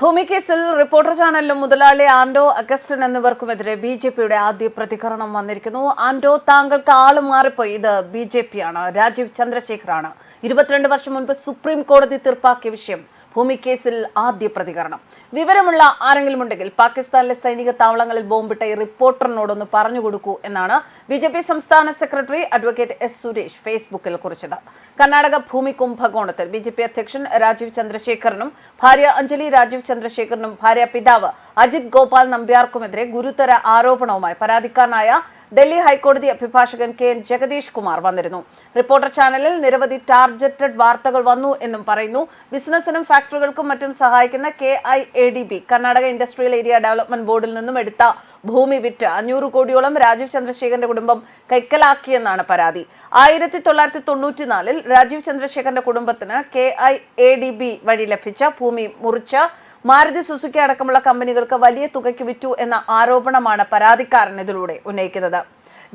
ഭൂമി കേസിൽ റിപ്പോർട്ടർ ചാനലിലും മുതലാളി ആൻഡോ അഗസ്റ്റൻ എന്നിവർക്കുമെതിരെ ബി ജെ പിയുടെ ആദ്യ പ്രതികരണം വന്നിരിക്കുന്നു. ആൻഡോ താങ്കൾക്ക് ആൾ മാറിപ്പോയി. ഇത് ബി ജെ പി ആണ് രാജീവ് ചന്ദ്രശേഖറാണ് ഇരുപത്തിരണ്ട് വർഷം മുൻപ് സുപ്രീം കോടതി തീർപ്പാക്കിയ വിഷയം ഭൂമി കേസിൽ ആദ്യ പ്രതികരണം. വിവരമുള്ള ആരെങ്കിലും ഉണ്ടെങ്കിൽ പാകിസ്ഥാനിലെ സൈനിക താവളങ്ങളിൽ ബോംബിട്ട ഈ റിപ്പോർട്ടറിനോടൊന്ന് പറഞ്ഞു കൊടുക്കൂ എന്നാണ് ബി ജെ പി സംസ്ഥാന സെക്രട്ടറി അഡ്വക്കേറ്റ് എസ് സുരേഷ് ഫേസ്ബുക്കിൽ കുറിച്ചത്. കർണാടക ഭൂമി കുംഭകോണത്തിൽ ബി ജെ പി അധ്യക്ഷൻ രാജീവ് ചന്ദ്രശേഖരനും ഭാര്യ അഞ്ജലി രാജീവ് ചന്ദ്രശേഖരനും ഭാര്യ പിതാവ് അജിത് ഗോപാൽ നമ്പ്യാർക്കുമെതിരെ ഗുരുതര ആരോപണവുമായി പരാതിക്കാരനായ ഡൽഹി ഹൈക്കോടതി അഭിഭാഷകൻ കെ എൻ ജഗദീഷ് കുമാർ വന്നിരുന്നു. റിപ്പോർട്ടർ ചാനലിൽ നിരവധി ടാർഗറ്റഡ് വാർത്തകൾ വന്നു എന്നും പറയുന്നു. ബിസിനസിനും ഫാക്ടറികൾക്കും മറ്റും സഹായിക്കുന്ന K I A D B Karnataka industrial area development ബോർഡിൽ നിന്നും എടുത്ത ഭൂമി വിറ്റ് അഞ്ഞൂറ് കോടിയോളം രാജീവ് ചന്ദ്രശേഖരന്റെ കുടുംബം കൈക്കലാക്കിയെന്നാണ് പരാതി. ആയിരത്തി തൊള്ളായിരത്തി തൊണ്ണൂറ്റിനാലിൽ രാജീവ് ചന്ദ്രശേഖരന്റെ കുടുംബത്തിന് K I A D B വഴി ലഭിച്ച ഭൂമി മുറിച്ച് മാരുതി സുസുക്കി അടക്കമുള്ള കമ്പനികൾക്ക് വലിയ തുകയ്ക്ക് വിറ്റു എന്ന ആരോപണമാണ് പരാതിക്കാരൻ ഇതിലൂടെ ഉന്നയിക്കുന്നത്.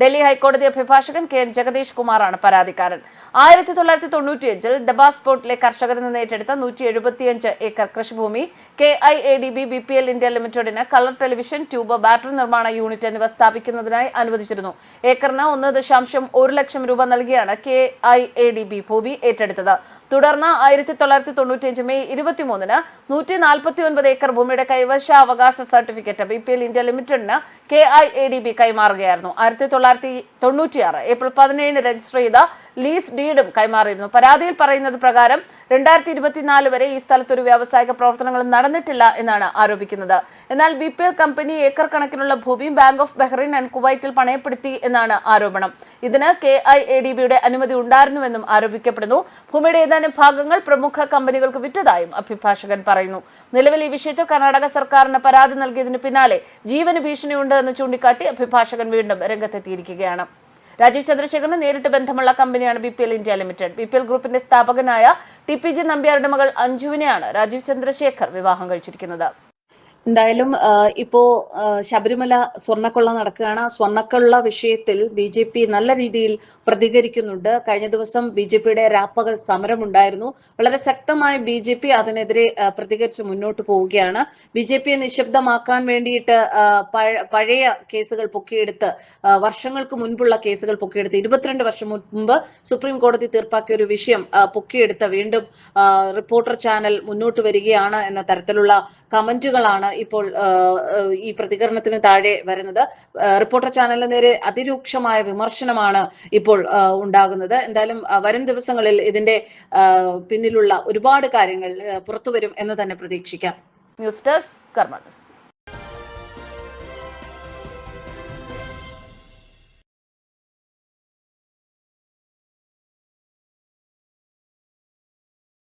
ഡൽഹി ഹൈക്കോടതി അഭിഭാഷകൻ കെ എൻ ജഗദീഷ് കുമാറാണ് പരാതിക്കാരൻ. ആയിരത്തി തൊള്ളായിരത്തി തൊണ്ണൂറ്റിയഞ്ചിൽ ഡബാസ് പോർട്ടിലെ കർഷകരിൽ നിന്ന് ഏറ്റെടുത്ത നൂറ്റി എഴുപത്തിയഞ്ച് ഏക്കർ കൃഷിഭൂമി K I A D B B P L India ലിമിറ്റഡിന് കളർ ടെലിവിഷൻ ട്യൂബ് ബാറ്ററി നിർമ്മാണ യൂണിറ്റ് എന്നിവ സ്ഥാപിക്കുന്നതിനായി അനുവദിച്ചിരുന്നു. ഏക്കറിന് ഒന്ന് ദശാംശം ഒരു ലക്ഷം രൂപ നൽകിയാണ് K I A D B ഭൂമി ഏറ്റെടുത്തത്. തുടർന്ന് ആയിരത്തി തൊള്ളായിരത്തി തൊണ്ണൂറ്റിയഞ്ച് മെയ് ഇരുപത്തിമൂന്നിന് നൂറ്റി നാൽപ്പത്തി ഒൻപത് ഏക്കർ ഭൂമിയുടെ കൈവശാവകാശ certificate B P L India ലിമിറ്റഡിന് K I A D B കൈമാറുകയായിരുന്നു. ആയിരത്തി തൊള്ളായിരത്തി തൊണ്ണൂറ്റിയാറ് ഏപ്രിൽ പതിനേഴിന് രജിസ്റ്റർ ചെയ്ത ലീസ് ഡീഡും കൈമാറിയിരുന്നു. പരാതിയിൽ പറയുന്നത് പ്രകാരം രണ്ടായിരത്തി ഇരുപത്തിനാല് വരെ ഈ സ്ഥലത്ത് ഒരു വ്യാവസായിക പ്രവർത്തനങ്ങൾ നടന്നിട്ടില്ല എന്നാണ് ആരോപിക്കുന്നത്. എന്നാൽ B P L company acre കണക്കിനുള്ള ഭൂമി ബാങ്ക് ഓഫ് ബഹ്റൈൻ ആൻഡ് കുവൈറ്റിൽ പണയപ്പെടുത്തി എന്നാണ് ആരോപണം. ഇതിന് കെ ഐ എ ഡി ബിയുടെ അനുമതി ഉണ്ടായിരുന്നുവെന്നും ആരോപിക്കപ്പെടുന്നു. ഭൂമിയുടെ ഏതാനും ഭാഗങ്ങൾ പ്രമുഖ കമ്പനികൾക്ക് വിറ്റതായും അഭിഭാഷകൻ പറയുന്നു. നിലവിൽ ഈ വിഷയത്തിൽ കർണാടക സർക്കാരിന് പരാതി നൽകിയതിന് പിന്നാലെ ജീവന് ഭീഷണിയുണ്ട് എന്ന് ചൂണ്ടിക്കാട്ടി അഭിഭാഷകൻ വീണ്ടും രംഗത്തെത്തിയിരിക്കുകയാണ്. രാജീവ് ചന്ദ്രശേഖരന് നേരിട്ട് ബന്ധമുള്ള കമ്പനിയാണ് ബി ഇന്ത്യ ലിമിറ്റഡ്. ബി ഗ്രൂപ്പിന്റെ സ്ഥാപകനായ ടി പി ജി നമ്പ്യാരുടെ മകൾ അഞ്ജുവിനെയാണ് രാജീവ് ചന്ദ്രശേഖർ വിവാഹം കഴിച്ചിരിക്കുന്നത്. എന്തായാലും ഇപ്പോ ശബരിമല സ്വർണക്കൊള്ള നടക്കുകയാണ്. സ്വർണക്കൊള്ള വിഷയത്തിൽ ബി ജെ പി നല്ല രീതിയിൽ പ്രതികരിക്കുന്നുണ്ട്. കഴിഞ്ഞ ദിവസം ബി ജെ പിയുടെ രാപ്പകൽ സമരമുണ്ടായിരുന്നു. വളരെ ശക്തമായി ബി ജെ പി അതിനെതിരെ പ്രതികരിച്ച് മുന്നോട്ട് പോവുകയാണ്. ബി ജെ പിയെ നിശബ്ദമാക്കാൻ വേണ്ടിയിട്ട് പഴയ കേസുകൾ പൊക്കിയെടുത്ത് വർഷങ്ങൾക്ക് മുൻപുള്ള കേസുകൾ പൊക്കിയെടുത്ത് ഇരുപത്തിരണ്ട് വർഷം മുൻപ് സുപ്രീം കോടതി തീർപ്പാക്കിയ ഒരു വിഷയം പൊക്കിയെടുത്ത് വീണ്ടും റിപ്പോർട്ടർ ചാനൽ മുന്നോട്ട് വരികയാണ് എന്ന തരത്തിലുള്ള കമന്റുകളാണ് ഇപ്പോൾ ഈ പ്രതികരണത്തിന് താഴെ വരുന്നത്. റിപ്പോർട്ടർ ചാനലിന് നേരെ അതിരൂക്ഷമായ വിമർശനമാണ് ഇപ്പോൾ ഉണ്ടാകുന്നത്. എന്തായാലും വരും ദിവസങ്ങളിൽ ഇതിന്റെ പിന്നിലുള്ള ഒരുപാട് കാര്യങ്ങൾ പുറത്തുവരും എന്ന് തന്നെ പ്രതീക്ഷിക്കാം. ന്യൂസ് ഡെസ്ക് കർമ്മ